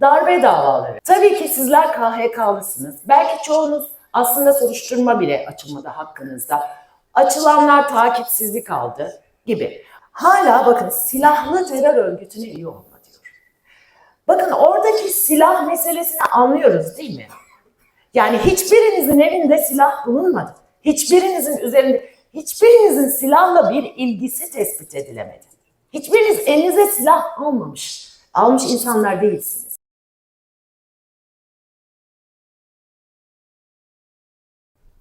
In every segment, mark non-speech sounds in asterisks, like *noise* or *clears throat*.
darbe davaları. Tabii ki sizler KHK'lısınız. Belki çoğunuz aslında soruşturma bile açılmadı hakkınızda. Açılanlar takipsizlik aldı gibi. Hala bakın silahlı terör örgütüne üye olma diyor. Bakın oradaki silah meselesini anlıyoruz değil mi? Yani hiçbirinizin evinde silah bulunmadı. Hiçbirinizin üzerinde, hiçbirinizin silahla bir ilgisi tespit edilemedi. Hiçbiriniz elinize silah almamış, almış insanlar değilsiniz.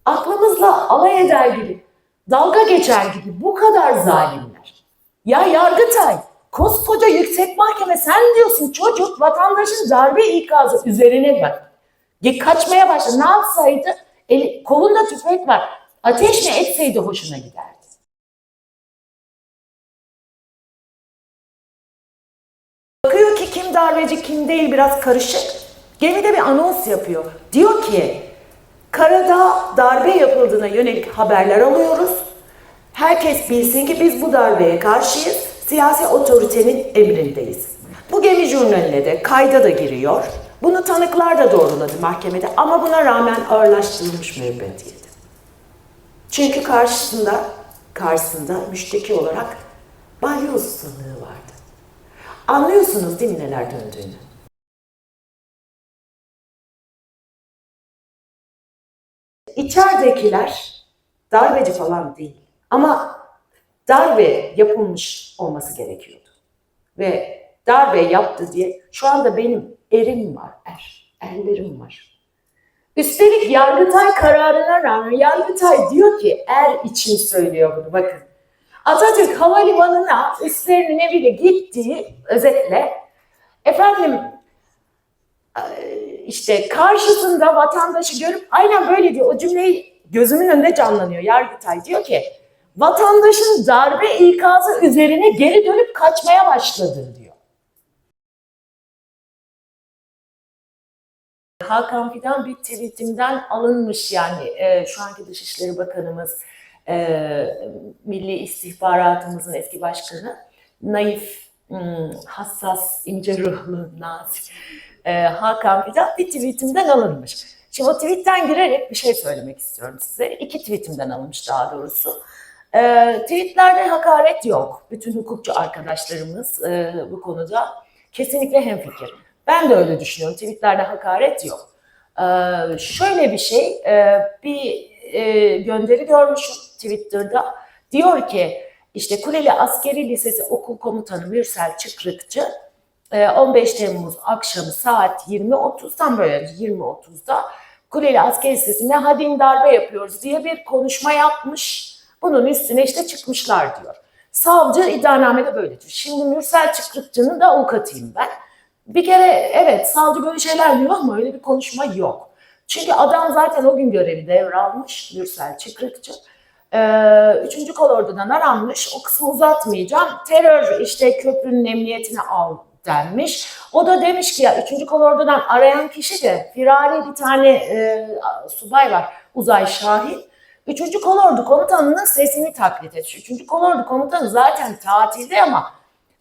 Aklımızla alay eder gibi, dalga geçer gibi bu kadar zalimler. Ya Yargıtay, koskoca yüksek mahkeme sen diyorsun çocuk vatandaşın darbe ikazı üzerine bak. Kaçmaya başladı. Ne yapsaydı? Eli, kolunda tüfek var. Ateş mi etseydi hoşuna giderdi. Bakıyor ki kim darbeci kim değil biraz karışık. Gemide bir anons yapıyor. Diyor ki karada darbe yapıldığına yönelik haberler alıyoruz. Herkes bilsin ki biz bu darbeye karşıyız. Siyasi otoritenin emrindeyiz. Bu gemi jurnaline de kayda da giriyor. Bunu tanıklar da doğruladı mahkemede ama buna rağmen ağırlaştırılmış müebbet Çünkü karşısında karşısında müşteki olarak balyoz sanığı vardı. Anlıyorsunuz değil mi neler döndüğünü? İçeridekiler darbeci falan değil. Ama darbe yapılmış olması gerekiyordu. Ve darbe yaptı diye şu anda benim erim var, er, erlerim var. Üstelik Yargıtay kararına rağmen Yargıtay diyor ki er için söylüyor bunu bakın. Atatürk Havalimanı'na üstlerinin eviyle gittiği özetle efendim işte karşısında vatandaşı görüp aynen böyle diyor. O cümleyi gözümün önünde canlanıyor. Yargıtay diyor ki vatandaşın darbe ikazı üzerine geri dönüp kaçmaya başladı diyor. Hakan Fidan bir tweetimden alınmış yani e, şu anki Dışişleri Bakanımız e, Milli İstihbaratımızın eski başkanı naif, hmm, hassas, ince ruhlu, nazik e, Hakan Fidan bir tweetimden alınmış. Şimdi o tweetten girerek bir şey söylemek istiyorum size. İki tweetimden alınmış daha doğrusu. E, tweetlerde hakaret yok. Bütün hukukçu arkadaşlarımız e, bu konuda kesinlikle hemfikir. Ben de öyle düşünüyorum. Tweetlerde hakaret yok. Ee, şöyle bir şey, e, bir e, gönderi görmüşüm Twitter'da. Diyor ki işte Kuleli Askeri Lisesi Okul Komutanı Mürsel Çıkrıkçı e, 15 Temmuz akşamı saat 20.30 tam böyle 20.30'da Kuleli Askeri Lisesi'nde hadin darbe yapıyoruz diye bir konuşma yapmış. Bunun üstüne işte çıkmışlar diyor. Savcı iddianamede böyle diyor. Şimdi Mürsel Çıkrıkçı'nın da avukatıyım ben. Bir kere evet savcı böyle şeyler diyor ama öyle bir konuşma yok. Çünkü adam zaten o gün görevi devralmış Mürsel Çıkrıkçı. Ee, üçüncü kolordudan aranmış. O kısmı uzatmayacağım. Terör işte köprünün emniyetine al denmiş. O da demiş ki ya üçüncü kolordudan arayan kişi de firari bir tane e, subay var. Uzay Şahin. Üçüncü kolordu komutanının sesini taklit etmiş. Üçüncü kolordu komutanı zaten tatilde ama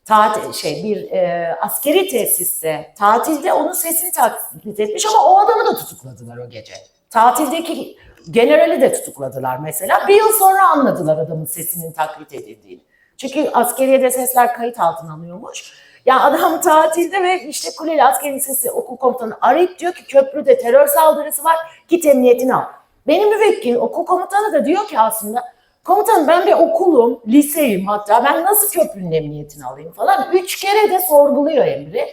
tatil şey bir e, askeri tesiste tatilde onun sesini taklit etmiş ama o adamı da tutukladılar o gece. Tatildeki generali de tutukladılar mesela. Bir yıl sonra anladılar adamın sesinin taklit edildiğini. Çünkü askeriyede sesler kayıt altına alıyormuş. Ya adam tatilde ve işte Kuleli Askeri Lisesi okul komutanı arayıp diyor ki köprüde terör saldırısı var git emniyetini al. Benim müvekkil okul komutanı da diyor ki aslında Komutanım ben bir okulum, liseyim hatta. Ben nasıl köprünün emniyetini alayım falan. Üç kere de sorguluyor Emre.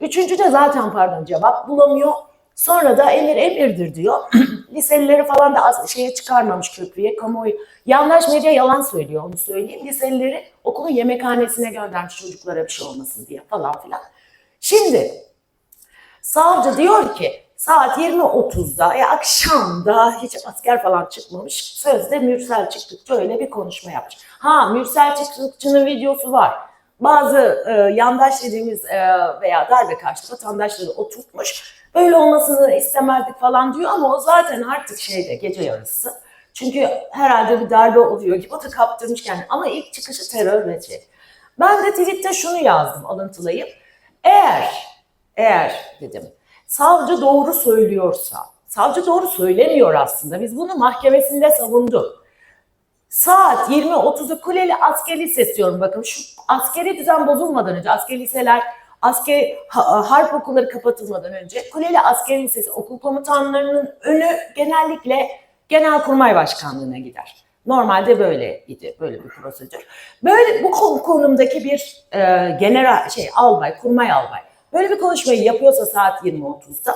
Üçüncü de zaten pardon cevap bulamıyor. Sonra da emir emirdir diyor. *clears throat* Liselileri falan da az şeye çıkarmamış köprüye. Kamuoyu yandaş medya yalan söylüyor onu söyleyeyim. Liselileri okulun yemekhanesine göndermiş çocuklara bir şey olmasın diye falan filan. Şimdi savcı diyor ki saat 20.30'da ya akşamda hiç asker falan çıkmamış. Sözde Mürsel Çıktıkçı öyle bir konuşma yapmış. Ha Mürsel Çıktıkçı'nın videosu var. Bazı e, yandaş dediğimiz e, veya darbe karşıtı vatandaşları oturtmuş. Böyle olmasını istemezdik falan diyor ama o zaten artık şeyde gece yarısı. Çünkü herhalde bir darbe oluyor gibi o da kaptırmış kendini. Ama ilk çıkışı terör şey. Ben de tweette şunu yazdım alıntılayıp. Eğer eğer dedim savcı doğru söylüyorsa, savcı doğru söylemiyor aslında. Biz bunu mahkemesinde savunduk. Saat 20.30'u Kuleli Askeri Lisesi diyorum bakın şu askeri düzen bozulmadan önce askeri liseler askeri ha- harp okulları kapatılmadan önce Kuleli Askeri Lisesi okul komutanlarının önü genellikle Genelkurmay Başkanlığı'na gider. Normalde böyleydi, böyle bir prosedür. Böyle bu kon- konumdaki bir e, general şey albay, kurmay albay böyle bir konuşmayı yapıyorsa saat 20.30'da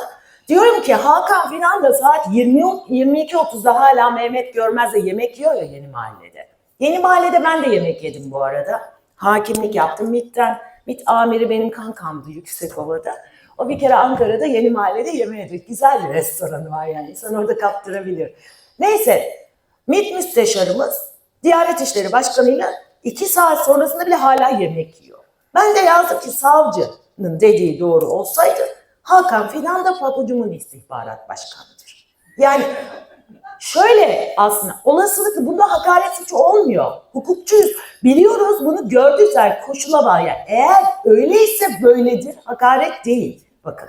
diyorum ki Hakan Finan da saat 20 22.30'da hala Mehmet Görmez'le yemek yiyor ya yeni mahallede. Yeni mahallede ben de yemek yedim bu arada. Hakimlik yaptım MİT'ten. MİT amiri benim kankamdı Yüksekova'da. O bir kere Ankara'da yeni mahallede yemeğe yedik. Güzel bir restoranı var yani. İnsan orada kaptırabilir. Neyse MİT müsteşarımız Diyanet İşleri Başkanı'yla iki saat sonrasında bile hala yemek yiyor. Ben de yazdım ki savcının dediği doğru olsaydı Hakan Fidan da papucumun istihbarat başkanıdır. Yani şöyle aslında olasılıkla bunda hakaret suçu olmuyor. Hukukçuyuz. Biliyoruz bunu gördük zaten koşula bağlı. Yani eğer öyleyse böyledir hakaret değil. Bakın.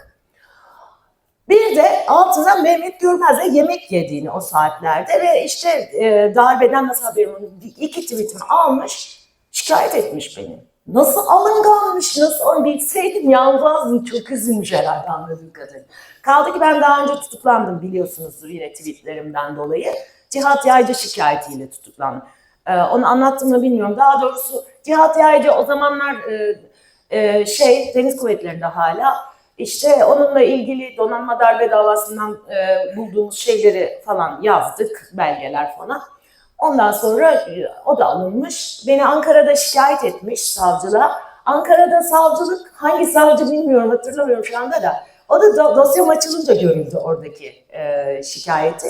Bir de altına Mehmet Görmez'le yemek yediğini o saatlerde ve işte e, darbeden nasıl haberim var? iki tweetimi almış şikayet etmiş beni. Nasıl alınganmış, nasıl onu bilseydim yalnızdım. Çok üzülmüş herhalde anladığım kadarıyla. Kaldı ki ben daha önce tutuklandım biliyorsunuzdur yine tweetlerimden dolayı. Cihat Yaycı şikayetiyle tutuklandım. Ee, onu anlattım mı bilmiyorum. Daha doğrusu Cihat Yaycı o zamanlar e, e, şey Deniz Kuvvetleri'nde hala işte onunla ilgili donanma darbe davasından e, bulduğumuz şeyleri falan yazdık, belgeler falan. Ondan sonra e, o da alınmış. Beni Ankara'da şikayet etmiş savcılığa. Ankara'da savcılık hangi savcı bilmiyorum hatırlamıyorum şu anda da. O da do- dosyam açılınca görüldü oradaki e, şikayeti.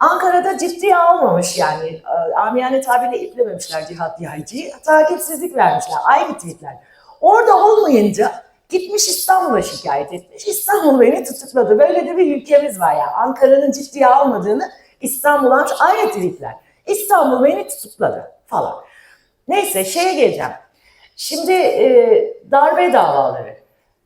Ankara'da ciddiye almamış yani. E, amiyane tabirle iplememişler Cihat Yaycı'yı. Takipsizlik vermişler. Aynı tweetler. Orada olmayınca gitmiş İstanbul'a şikayet etmiş. İstanbul beni tutukladı. Böyle de bir ülkemiz var ya. Ankara'nın ciddiye almadığını İstanbul almış. Aynı tweetler. İstanbul beni tutukladı falan. Neyse şeye geleceğim. Şimdi e, darbe davaları.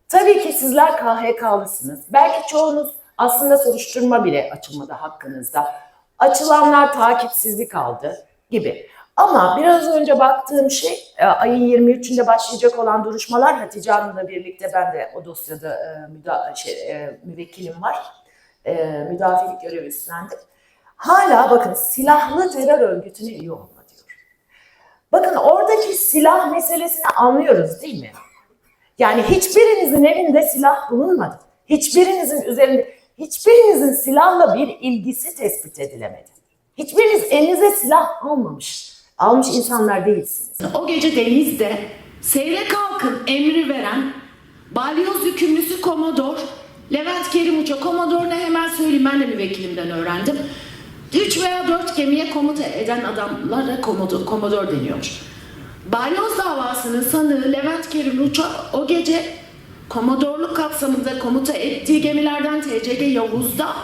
Tabii ki sizler KHK'lısınız. Belki çoğunuz aslında soruşturma bile açılmadı hakkınızda. Açılanlar takipsizlik aldı gibi. Ama biraz önce baktığım şey e, ayın 23'ünde başlayacak olan duruşmalar Hatice Hanım'la birlikte ben de o dosyada e, müda, şey, e, müvekkilim var. E, müdafilik görevi üstlendim. Hala bakın silahlı terör örgütüne üye olma diyor. Bakın oradaki silah meselesini anlıyoruz değil mi? Yani hiçbirinizin evinde silah bulunmadı. Hiçbirinizin üzerinde, hiçbirinizin silahla bir ilgisi tespit edilemedi. Hiçbiriniz elinize silah almamış, almış insanlar değilsiniz. O gece denizde seyre kalkın emri veren balyoz yükümlüsü komodor Levent Kerim Uça komodor ne hemen söyleyeyim ben de müvekkilimden öğrendim. Üç veya dört gemiye komuta eden adamlara komodor, komodor deniyor. Balyoz davasının sanığı Levent Kerim Uça o gece komodorluk kapsamında komuta ettiği gemilerden TCG Yavuz'da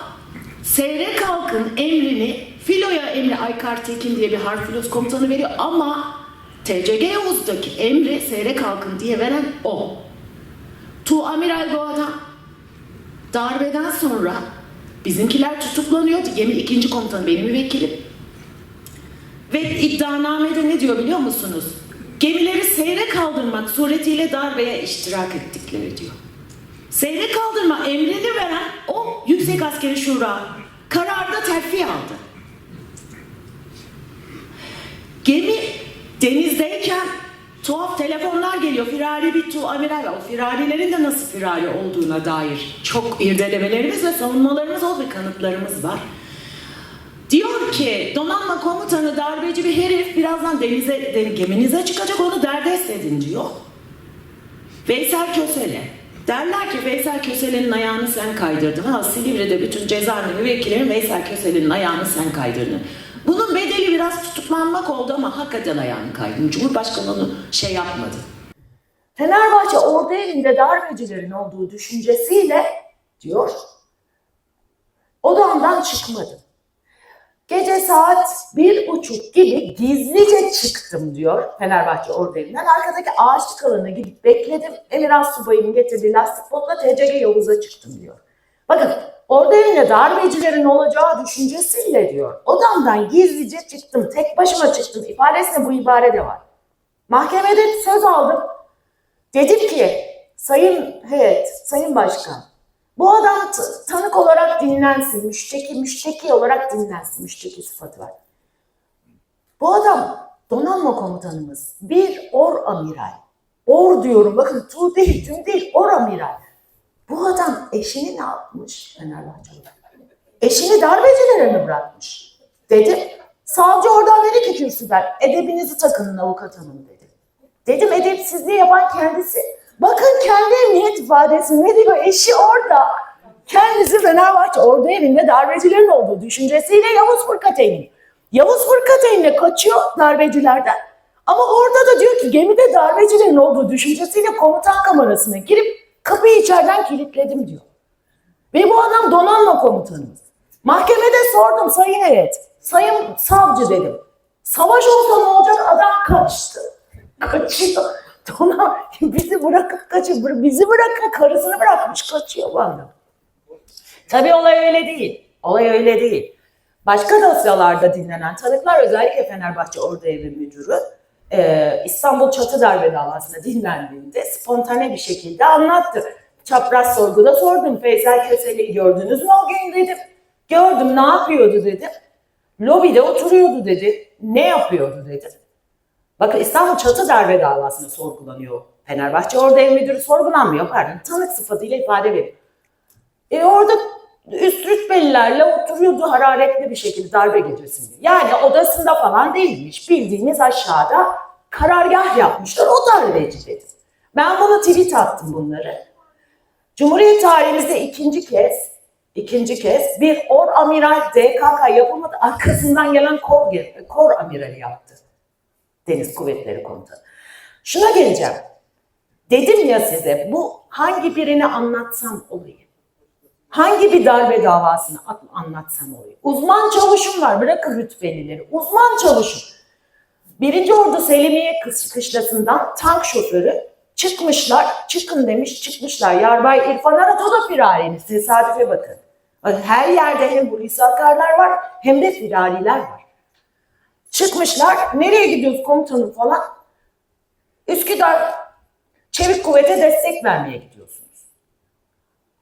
Seyre kalkın emrini filoya emri Aykar Tekin diye bir harf filos komutanı veriyor ama TCG Yavuz'daki emri seyre kalkın diye veren o. Tu Amiral bu adam. Darbeden sonra bizimkiler tutuklanıyordu. Gemi ikinci komutanı benim müvekkilim. Ve iddianamede ne diyor biliyor musunuz? Gemileri seyre kaldırmak suretiyle darbeye iştirak ettikleri diyor. Seyre kaldırma emrini veren o Yüksek Askeri Şura kararda terfi aldı. Gemi denizdeyken tuhaf telefonlar geliyor. Firari bir tu amiral. O firarilerin de nasıl firari olduğuna dair çok irdelemelerimiz ve savunmalarımız oldu kanıtlarımız var. Diyor ki donanma komutanı darbeci bir herif birazdan denize, de- geminize çıkacak onu derdest edin diyor. Veysel Kösele. Derler ki Veysel Kösele'nin ayağını sen kaydırdın. Ha Silivri'de bütün cezaevinde müvekkillerin Veysel Kösele'nin ayağını sen kaydırdın. Bunun bedeli biraz tutuklanmak oldu ama hakikaten ayağını kaydırdın. Cumhurbaşkanı onu şey yapmadı. Fenerbahçe ordu elinde darbecilerin olduğu düşüncesiyle diyor odandan çıkmadı. Gece saat bir buçuk gibi gizlice çıktım diyor Fenerbahçe ordu evinden. Arkadaki ağaçlık alanına gidip bekledim. Emiral Subay'ın getirdiği lastik botla TCG Yavuz'a çıktım diyor. Bakın ordu evinde darbecilerin olacağı düşüncesiyle diyor. Odamdan gizlice çıktım. Tek başıma çıktım. İfadesinde bu ibare de var. Mahkemede söz aldım. Dedim ki sayın heyet, sayın başkan bu adam tanık olarak dinlensin, müşteki, müşteki olarak dinlensin, müşteki sıfatı var. Bu adam donanma komutanımız, bir or amiral. Or diyorum, bakın tu değil, tüm değil, or amiral. Bu adam eşini ne yapmış Fenerbahçe'de? Eşini darbecilere mi bırakmış? Dedim. Savcı oradan dedi ki kürsüden, edebinizi takının avukat hanım dedi. Dedim edepsizliği yapan kendisi. Bakın kendi emniyet ifadesi ne diyor? Eşi orada. Kendisi Fenerbahçe orada evinde darbecilerin olduğu düşüncesiyle Yavuz Fırkateyn'in. Yavuz Fırkateyn'le kaçıyor darbecilerden. Ama orada da diyor ki gemide darbecilerin olduğu düşüncesiyle komutan kamerasına girip kapıyı içeriden kilitledim diyor. Ve bu adam donanma komutanımız. Mahkemede sordum sayın heyet, sayın savcı dedim. Savaş olsa ne olacak adam kaçtı. Kaçıyor. Donanma *laughs* bizi bırakıp kaçıyor. Bizi bırakıp karısını bırakmış kaçıyor bu adam. Tabii olay öyle değil. Olay öyle değil. Başka dosyalarda dinlenen tanıklar özellikle Fenerbahçe Ordu Evi Müdürü e, İstanbul Çatı Darbe davasında dinlendiğinde spontane bir şekilde anlattı. Çapraz sorguda sordum. Feysel Köse'yi gördünüz mü o gün dedim. Gördüm ne yapıyordu dedim. Lobide oturuyordu dedi. Ne yapıyordu dedim. Bakın İstanbul Çatı Darbe davasında sorgulanıyor. Fenerbahçe Ordu Ev Müdürü sorgulanmıyor pardon. Tanık sıfatıyla ifade veriyor. E orada üst rütbelilerle oturuyordu hararetli bir şekilde darbe gecesinde. Yani odasında falan değilmiş. Bildiğiniz aşağıda karargah yapmışlar. O darbeci dedi. Ben bunu tweet attım bunları. Cumhuriyet tarihimizde ikinci kez, ikinci kez bir or amiral DKK yapılmadı. Arkasından gelen kor, kor amirali yaptı. Deniz Kuvvetleri Komutanı. Şuna geleceğim. Dedim ya size bu hangi birini anlatsam olayı. Hangi bir darbe davasını at- anlatsam olayı. Uzman çavuşum var bırakın rütbelileri. Uzman çavuşum. Birinci Ordu Selimiye kış- kışlasından tank şoförü çıkmışlar. Çıkın demiş çıkmışlar. Yarbay İrfan Arat o da firariymiş. Tesadüfe bakın. Her yerde hem Hulusi Akarlar var hem de firariler var. Çıkmışlar. Nereye gidiyoruz komutanım falan. Üsküdar Çevik Kuvvet'e destek vermeye gidiyorsunuz.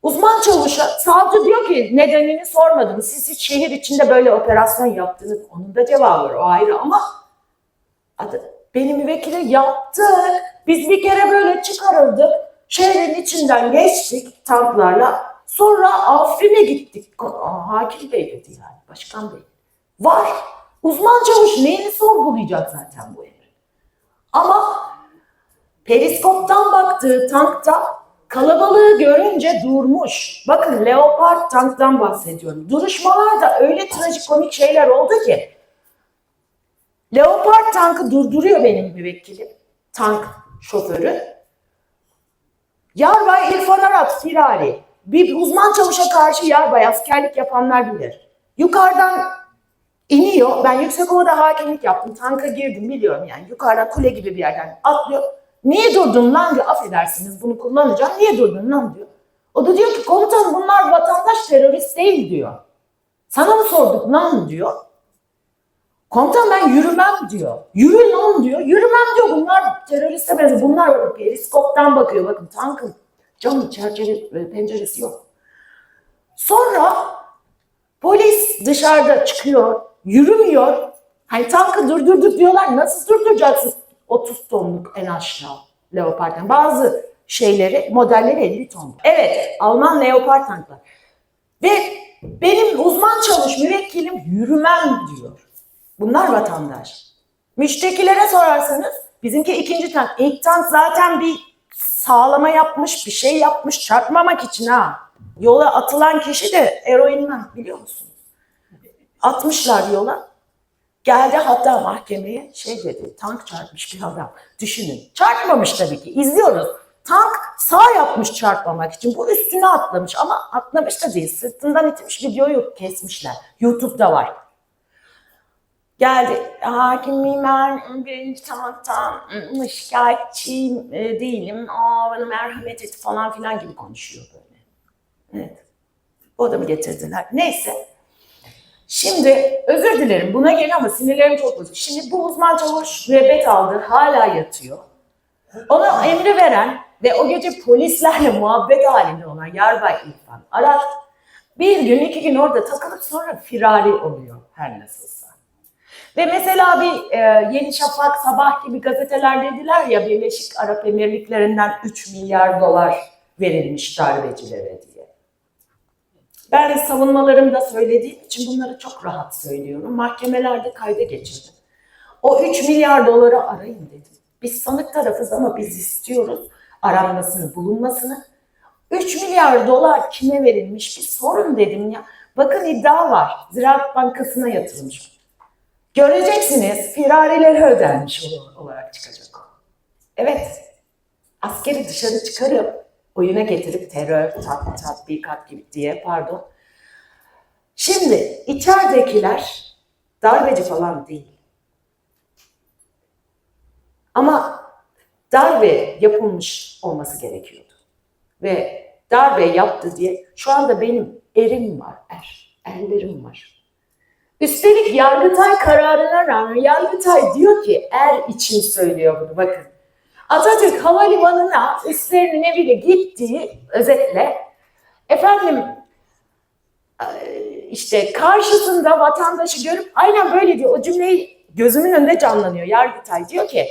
Uzman çavuşa savcı diyor ki nedenini sormadım. Siz hiç şehir içinde böyle operasyon yaptınız. Onun da cevabı var o ayrı ama adı, benim müvekkili yaptık. Biz bir kere böyle çıkarıldık. Şehrin içinden geçtik tanklarla. Sonra Afrin'e gittik. Hakim Bey dedi yani. Başkan Bey. Var. Uzman çavuş neyini sorgulayacak zaten bu emri. Ama periskoptan baktığı tankta kalabalığı görünce durmuş. Bakın Leopard tanktan bahsediyorum. Duruşmalarda öyle trajikomik şeyler oldu ki. Leopard tankı durduruyor benim müvekkilim. Tank şoförü. Yarbay İrfan Arat firari. Bir uzman çavuşa karşı yarbay askerlik yapanlar bilir. Yukarıdan iniyor. Ben Yüksekova'da hakimlik yaptım. Tanka girdim biliyorum yani. Yukarıdan kule gibi bir yerden atlıyor. Niye durdun lan diyor. Affedersiniz bunu kullanacağım. Niye durdun lan diyor. O da diyor ki komutanım bunlar vatandaş terörist değil diyor. Sana mı sorduk lan diyor. Komutan ben yürümem diyor. Yürü lan diyor. Yürümem diyor. Bunlar teröriste benziyor. Bunlar periskoptan bakıyor. Bakın tankın camı çerçeve penceresi yok. Sonra polis dışarıda çıkıyor. Yürümüyor. Hani tankı durdurduk diyorlar. Nasıl durduracaksınız? 30 tonluk en aşağı Leopard'dan. Bazı şeyleri, modelleri 50 ton. Evet, Alman Leopard tanklar. Ve benim uzman çalış müvekkilim yürümem diyor. Bunlar vatandaş. Müştekilere sorarsanız bizimki ikinci tank. İlk tank zaten bir sağlama yapmış, bir şey yapmış çarpmamak için ha. Yola atılan kişi de eroinman biliyor musunuz? Atmışlar yola. Geldi hatta mahkemeye şey dedi, tank çarpmış bir adam. Düşünün. Çarpmamış tabii ki. İzliyoruz. Tank sağ yapmış çarpmamak için. Bu üstüne atlamış ama atlamış da değil. Sırtından itmiş videoyu kesmişler. YouTube'da var. Geldi. Hakimim ben birinci tanktan şikayetçiyim e, değilim. Aa, bana merhamet et falan filan gibi konuşuyor böyle. Evet. O adamı getirdiler. Neyse. Şimdi özür dilerim buna geliyor ama sinirlerim çok bozuk. Şimdi bu uzman çavuş müebbet aldı. Hala yatıyor. Ona emri veren ve o gece polislerle *laughs* muhabbet halinde olan Yarbay İrfan Arat bir gün iki gün orada takılıp sonra firari oluyor her nasılsa. Ve mesela bir e, Yeni Şafak, Sabah gibi gazeteler dediler ya Birleşik Arap Emirlikleri'nden 3 milyar dolar verilmiş darbecilere diye. Ben savunmalarımda söylediğim için bunları çok rahat söylüyorum. Mahkemelerde kayda geçirdim. O 3 milyar doları arayın dedim. Biz sanık tarafız ama biz istiyoruz aranmasını, bulunmasını. 3 milyar dolar kime verilmiş bir sorun dedim ya. Bakın iddia var. Ziraat Bankası'na yatırılmış. Göreceksiniz firarileri ödenmiş olarak çıkacak. Evet. Askeri dışarı çıkarıp oyuna getirip terör, tat, tatbikat gibi diye pardon. Şimdi içeridekiler darbeci falan değil. Ama darbe yapılmış olması gerekiyordu. Ve darbe yaptı diye şu anda benim erim var, er, erlerim var. Üstelik Yargıtay kararına rağmen Yargıtay diyor ki er için söylüyor bunu bakın. Atatürk Havalimanı'na üstlerinin eviyle gittiği özetle efendim işte karşısında vatandaşı görüp aynen böyle diyor. O cümleyi gözümün önünde canlanıyor. Yargıtay diyor ki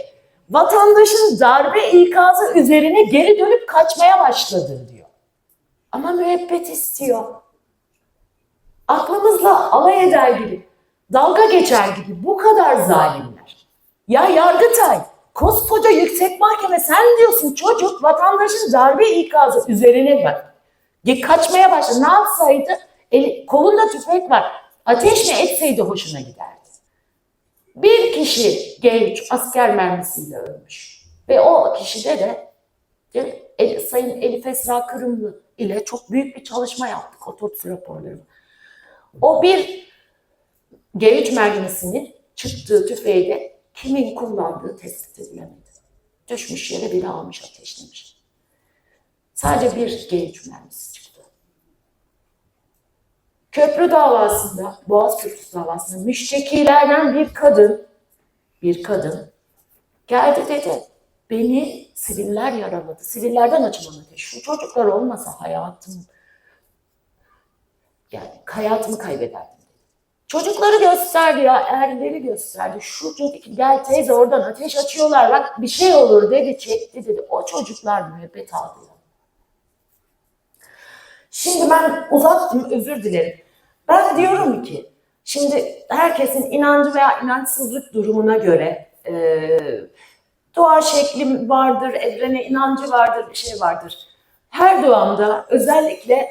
vatandaşın darbe ikazı üzerine geri dönüp kaçmaya başladı diyor. Ama müebbet istiyor. Aklımızla alay eder gibi, dalga geçer gibi bu kadar zalimler. Ya Yargıtay, koskoca yüksek mahkeme sen diyorsun çocuk vatandaşın darbe ikazı üzerine bak. Kaçmaya başladı. Ne yapsaydı? Eli, kolunda tüfek var. Ateş mi etseydi hoşuna giderdi. Bir kişi genç asker mermisiyle ölmüş. Ve o kişide de, de El- Sayın Elif Esra Kırımlı ile çok büyük bir çalışma yaptık otopsi raporları. O bir G3 mermisinin çıktığı tüfeği de kimin kullandığı tespit edilemedi. Düşmüş yere biri almış ateşlemiş. Sadece bir G3 mermisi çıktı. Köprü davasında, Boğaz Köprüsü davasında müştekilerden bir kadın, bir kadın geldi dedi. Beni siviller yaraladı. Sivillerden açılan ateş. Şu çocuklar olmasa hayatım, yani hayatımı kaybederdim. Çocukları gösterdi ya, erleri gösterdi. Şu çocuk, gel teyze oradan ateş açıyorlar, bak bir şey olur dedi, çekti dedi. O çocuklar müebbet aldı. Şimdi ben uzattım, özür dilerim. Ben diyorum ki, şimdi herkesin inancı veya inançsızlık durumuna göre e, dua şekli vardır, evrene inancı vardır, bir şey vardır. Her duamda özellikle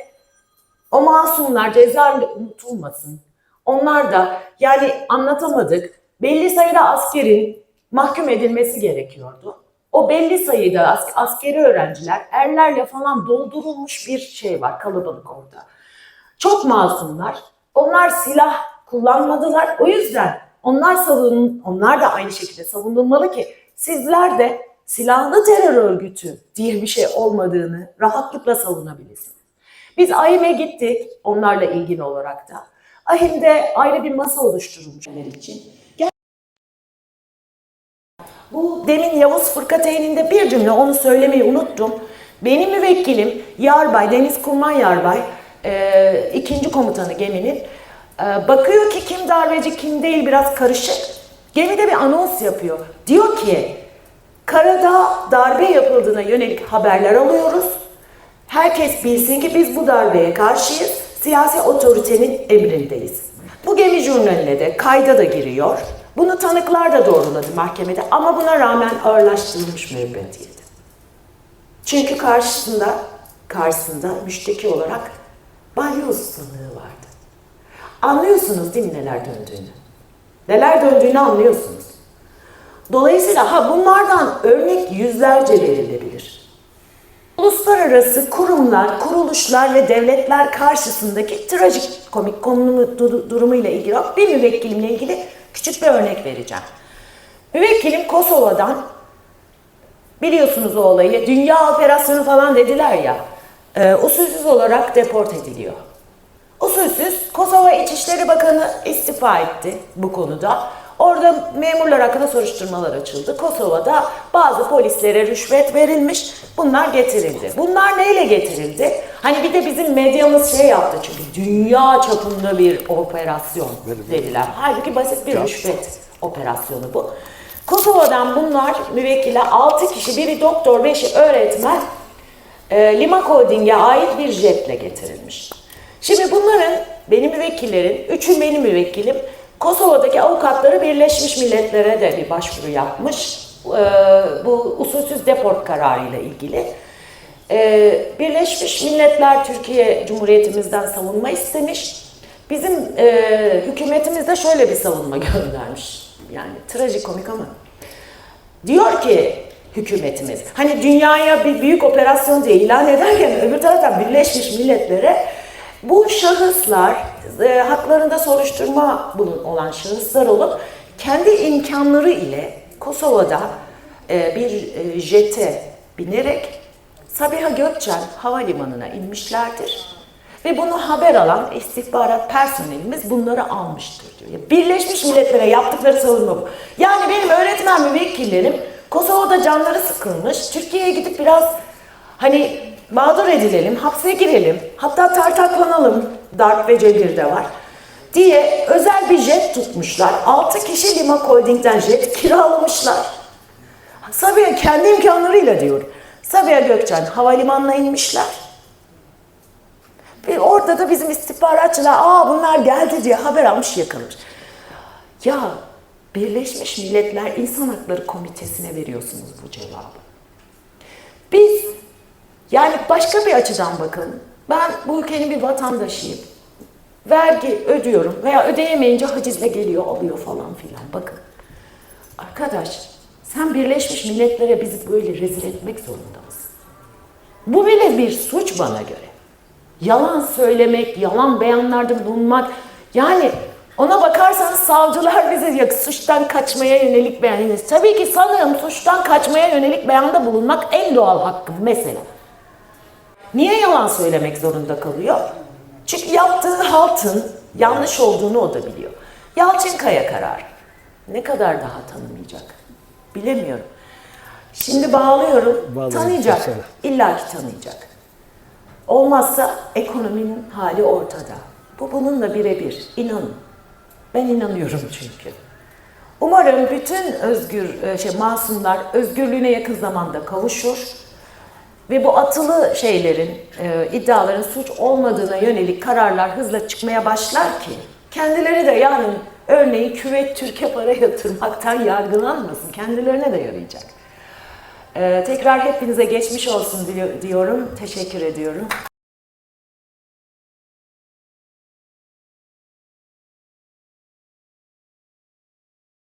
o masumlar cezaevinde unutulmasın. Onlar da yani anlatamadık. Belli sayıda askerin mahkum edilmesi gerekiyordu. O belli sayıda as- askeri öğrenciler erlerle falan doldurulmuş bir şey var kalabalık orada. Çok masumlar. Onlar silah kullanmadılar. O yüzden onlar savun, onlar da aynı şekilde savunulmalı ki sizler de silahlı terör örgütü diye bir şey olmadığını rahatlıkla savunabilirsiniz. Biz AİM'e gittik onlarla ilgili olarak da. AİM'de ayrı bir masa oluşturulmuş için. Bu demin Yavuz Fırkateyn'inde bir cümle onu söylemeyi unuttum. Benim müvekkilim Yarbay, Deniz Kurman Yarbay, e, ikinci komutanı geminin. e, bakıyor ki kim darbeci kim değil biraz karışık. Gemide bir anons yapıyor. Diyor ki karada darbe yapıldığına yönelik haberler alıyoruz. Herkes bilsin ki biz bu darbeye karşıyız. Siyasi otoritenin emrindeyiz. Bu gemi jurnaline de kayda da giriyor. Bunu tanıklar da doğruladı mahkemede ama buna rağmen ağırlaştırılmış müebbetiydi. Çünkü karşısında karşısında müşteki olarak balyoz sanığı vardı. Anlıyorsunuz değil mi neler döndüğünü? Neler döndüğünü anlıyorsunuz. Dolayısıyla ha bunlardan örnek yüzlerce verilebilir. Uluslararası kurumlar, kuruluşlar ve devletler karşısındaki trajik komik konumu du- durumuyla ilgili bir müvekkilimle ilgili Küçük bir örnek vereceğim. Müvekkilim Kosova'dan biliyorsunuz o olayı. Dünya operasyonu falan dediler ya. E, usulsüz olarak deport ediliyor. Usulsüz Kosova İçişleri Bakanı istifa etti bu konuda. Orada memurlar hakkında soruşturmalar açıldı. Kosova'da bazı polislere rüşvet verilmiş. Bunlar getirildi. Bunlar neyle getirildi? Hani bir de bizim medyamız şey yaptı çünkü dünya çapında bir operasyon dediler. Halbuki basit bir rüşvet operasyonu bu. Kosova'dan bunlar müvekkile 6 kişi, biri doktor, beşi öğretmen e, Lima Holding'e ait bir jetle getirilmiş. Şimdi bunların, benim müvekkillerin, üçü benim müvekkilim, Kosova'daki avukatları Birleşmiş Milletler'e de bir başvuru yapmış. E, bu usulsüz deport kararıyla ilgili. E, Birleşmiş Milletler Türkiye Cumhuriyetimizden savunma istemiş. Bizim e, hükümetimiz de şöyle bir savunma *laughs* göndermiş. Yani trajikomik ama. Diyor ki hükümetimiz, hani dünyaya bir büyük operasyon diye ilan ederken öbür taraftan Birleşmiş Milletler'e bu şahıslar e, haklarında soruşturma bulun olan şahıslar olup kendi imkanları ile Kosova'da e, bir e, jete binerek Sabiha Gökçen Havalimanı'na inmişlerdir. Ve bunu haber alan istihbarat personelimiz bunları almıştır diyor. Birleşmiş Milletler'e yaptıkları savunma bu. Yani benim öğretmen müvekkillerim Kosova'da canları sıkılmış. Türkiye'ye gidip biraz hani mağdur edilelim, hapse girelim, hatta tartaklanalım. Darp ve Cebir'de var diye özel bir jet tutmuşlar. 6 kişi Lima Holding'den jet kiralamışlar. Sabiha kendi imkanlarıyla diyor. Sabiha Gökçen havalimanına inmişler. Ve orada da bizim istihbaratçılar aa bunlar geldi diye haber almış yakalamış. Ya Birleşmiş Milletler İnsan Hakları Komitesi'ne veriyorsunuz bu cevabı. Yani başka bir açıdan bakın. Ben bu ülkenin bir vatandaşıyım. Vergi ödüyorum veya ödeyemeyince hacizle geliyor alıyor falan filan. Bakın arkadaş sen Birleşmiş Milletler'e bizi böyle rezil etmek zorunda? Bu bile bir suç bana göre. Yalan söylemek, yalan beyanlarda bulunmak. Yani ona bakarsanız savcılar bize ya, suçtan kaçmaya yönelik beyan. Tabii ki sanırım suçtan kaçmaya yönelik beyanda bulunmak en doğal hakkım mesela. Niye yalan söylemek zorunda kalıyor? Çünkü yaptığı haltın yanlış olduğunu o da biliyor. Yalçın Kaya karar. Ne kadar daha tanımayacak? Bilemiyorum. Şimdi bağlıyorum. Vallahi tanıyacak. İlla ki tanıyacak. Olmazsa ekonominin hali ortada. Bu bununla birebir. İnanın. Ben inanıyorum çünkü. Umarım bütün özgür e, şey masumlar özgürlüğüne yakın zamanda kavuşur ve bu atılı şeylerin, e, iddiaların suç olmadığına yönelik kararlar hızla çıkmaya başlar ki kendileri de yarın örneğin küvet Türkiye para yatırmaktan yargılanmasın. Kendilerine de yarayacak. E, tekrar hepinize geçmiş olsun diyorum. Teşekkür ediyorum.